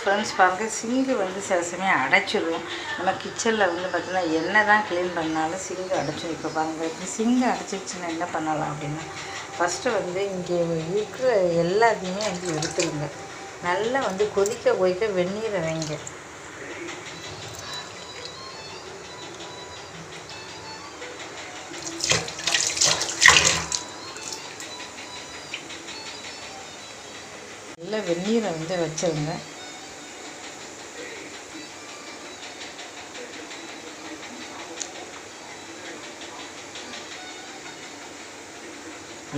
Friends பாருங்கள் சிங்கு வந்து சில சமயம் அடைச்சிடும் நம்ம கிச்சனில் வந்து பார்த்திங்கன்னா என்ன தான் க்ளீன் பண்ணாலும் சிங்கு அடைச்சிடும் இப்போ பாருங்கள் இப்படி சிங்கு அடைச்சிருச்சுன்னா என்ன பண்ணலாம் அப்படின்னா ஃபஸ்ட்டு வந்து இங்கே இருக்கிற எல்லாத்தையுமே வந்து எடுத்துருங்க. நல்லா வந்து கொதிக்க கொதிக்க வெந்நீரை வைங்க. நல்லா வெந்நீரை வந்து வச்சிருங்க.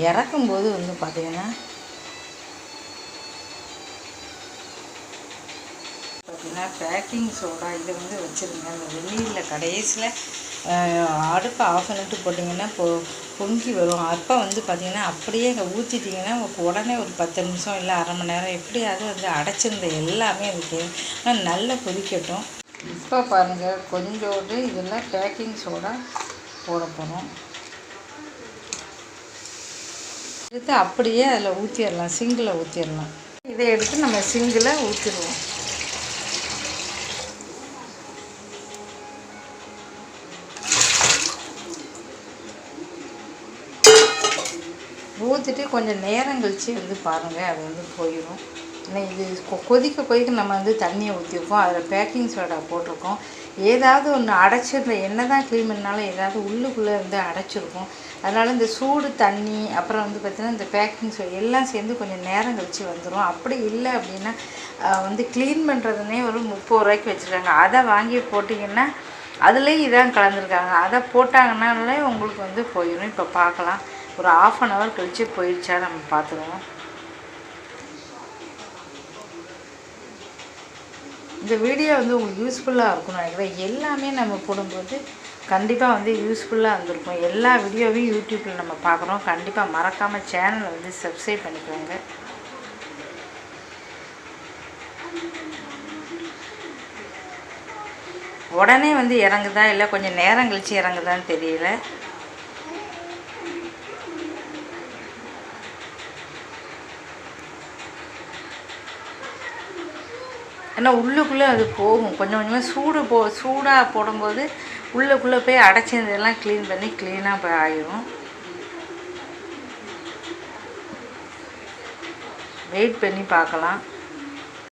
இறக்கும்போது வந்து பார்த்தீங்கன்னா பார்த்தீங்கன்னா பேக்கிங் சோடா இதை வந்து வச்சுருங்க. அந்த வெந்நீரில் கடைசியில் அடுப்பை ஆஃப் பண்ணிட்டு போட்டிங்கன்னா பொ பொங்கி வரும். அப்போ வந்து பார்த்திங்கன்னா அப்படியே இங்கே ஊற்றிட்டிங்கன்னா உடனே ஒரு பத்து நிமிஷம் இல்லை அரை மணி நேரம் எப்படியாவது வந்து அடைச்சிருந்த எல்லாமே அதுக்கு ஆனால் நல்லா கொதிக்கட்டும். இப்போ பாருங்கள் கொஞ்சோண்டு இதில் பேக்கிங் சோடா போட போகிறோம் எடுத்து அப்படியே அதில் ஊற்றிடலாம் சிங்கில் ஊற்றிடலாம் இதை எடுத்து நம்ம சிங்கில் ஊற்றிடுவோம் ஊற்றிட்டு கொஞ்சம் நேரம் கழித்து வந்து பாருங்கள் அது வந்து போயிடும் இது கொ- கொதிக்க கொதிக்க நம்ம வந்து தண்ணியை ஊற்றிருக்கோம் அதில் பேக்கிங் சோடா போட்டிருக்கோம். ஏதாவது ஒன்று அடைச்சிருந்த என்ன தான் க்ளீன் பண்ணாலும் ஏதாவது உள்ளுக்குள்ளே இருந்து அடைச்சிருக்கும். அதனால் இந்த சூடு தண்ணி அப்புறம் வந்து பார்த்திங்கன்னா இந்த பேக்கிங் சோடா எல்லாம் சேர்ந்து கொஞ்சம் நேரம் கழித்து வந்துடும் அப்படி இல்லை அப்படின்னா வந்து க்ளீன் பண்ணுறதுனே ஒரு முப்பது ரூபாய்க்கு வச்சுருக்காங்க. அதை வாங்கி போட்டிங்கன்னா அதுலேயும் இதான் கலந்துருக்காங்க. அதை போட்டாங்கன்னாலே உங்களுக்கு வந்து போயிடும் இப்போ பார்க்கலாம் ஒரு ஆஃப் அன் ஹவர் கழித்து போயிடுச்சா நம்ம பார்த்துருவோம் இந்த வீடியோ வந்து உங்களுக்கு யூஸ்ஃபுல்லாக இருக்கும்னு நினைக்கிறேன். எல்லாமே நம்ம போடும்போது கண்டிப்பாக வந்து யூஸ்ஃபுல்லாக இருந்திருக்கும். எல்லா வீடியோவையும் யூடியூப்பில் நம்ம பார்க்குறோம். கண்டிப்பாக மறக்காமல் சேனலை வந்து சப்ஸ்கிரைப் பண்ணிக்கோங்க. உடனே வந்து இறங்குதா? இல்லை கொஞ்சம் நேரம் கழித்து இறங்குதான்னு தெரியல. ஏன்னா உள்ளுக்குள்ளே அது போகும். கொஞ்சம் கொஞ்சமாக சூடு போ சூடாக போடும்போது உள்ளுக்குள்ளே போய் அடைச்சிருந்ததெல்லாம் க்ளீன் பண்ணி க்ளீனாக போய் ஆயிரும். வெயிட் பண்ணி பார்க்கலாம்.